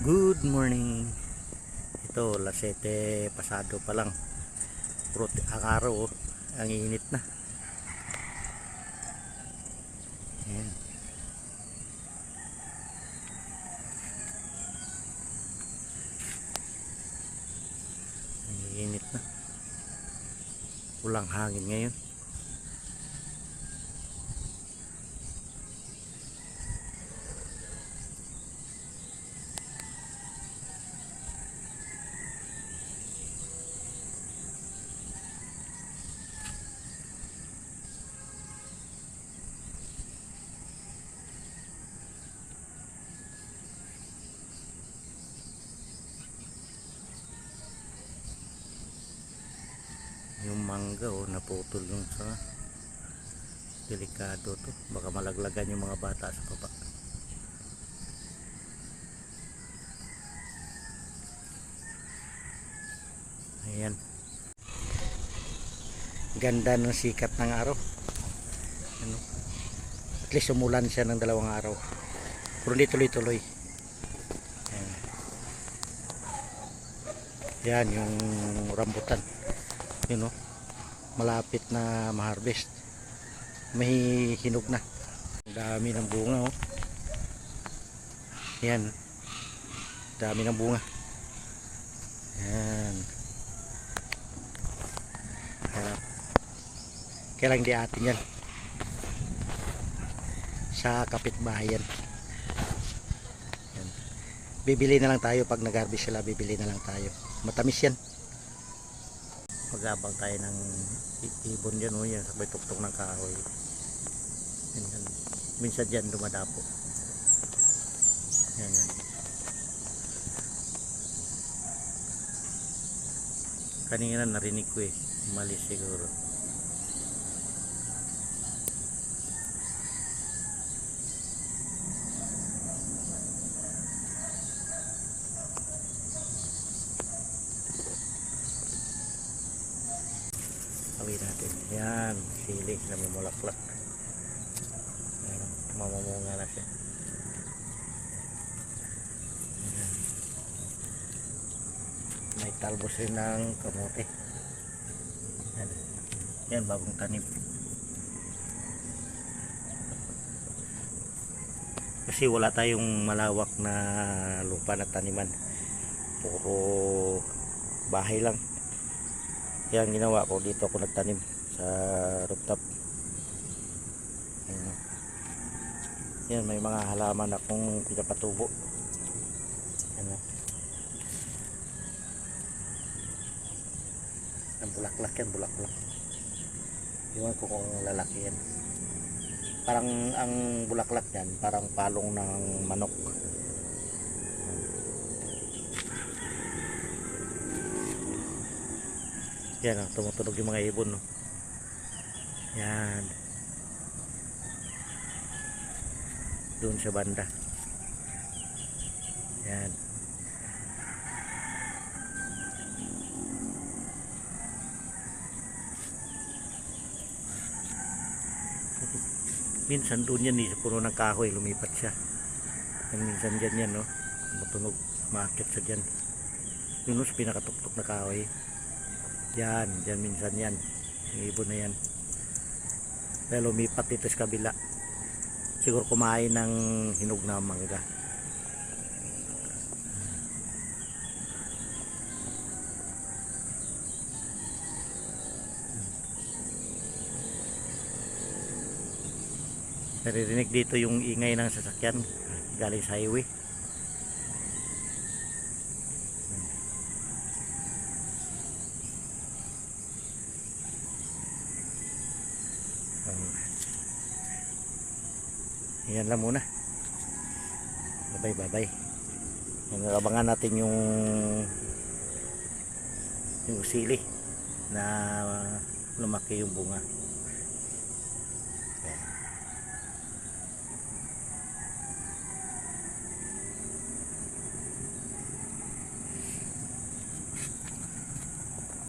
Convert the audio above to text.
Good morning. Ito, alas 7 pasado pa lang. Puro ang araw, oh. ang init na. Ayan. Ang init na. Walang hangin ngayon. Yung mangga, oh, naputol yung sa delikado to. Baka malaglagan yung mga bata sa baba. Ayan. Ganda ng sikat ng araw. Ano? At least umulan siya ng dalawang araw. Pero hindi tuloy-tuloy. Ayan. Yan yung rambutan. Yun know, malapit na ma-harvest. May hinog na. Ang dami ng bunga oh. Yan. Dami ng bunga. Yan. Harap. Kailang di atin yan. Sa kapitbahay yan. Yan. Bibili na lang tayo pag nag-harvest sila, bibili na lang tayo. Matamis yan. Magabang tayo ng ibon yan, oh, yan, sabay tuktok ng kahoy. Minsan, minsan dyan dumadapo. Yan, yan. Kanina narinig ko eh, mali siguro. Sabi natin. Yan, sili na mumulaklak. Ayan, mamamunga na siya. Ayan. May talbos rin ng kamote. Yan. Yan, bagong tanim. Kasi wala tayong malawak na lupa na taniman. Puro bahay lang. Ang ginawa ko, dito ako nagtanim sa rooftop. Ayan. Yan, may mga halaman akong pinapatubo. Yan. oh. Ang bulaklak yan, bulaklak. Iwan ko kung lalaki yan. Parang ang bulaklak yan, parang palong ng manok. Yan, oh, tumutunog yung mga ibon. No? Yan. Doon sa banda. Yan. Minsan doon yan, eh, puno ng kahoy, lumipat siya. Yan, minsan dyan yan, no? Tumutunog, maakit sa dyan. Yun, no, pinakatuktok na kahoy. Yan, yan minsan yan. Yung ibon na yan. Pero lumipat dito sa kabila. Siguro kumain ng hinog na mangga. Naririnig dito yung ingay ng sasakyan galing sa highway. Yan lang muna. Bye. Yan, abangan natin yung yung sili na lumaki yung bunga.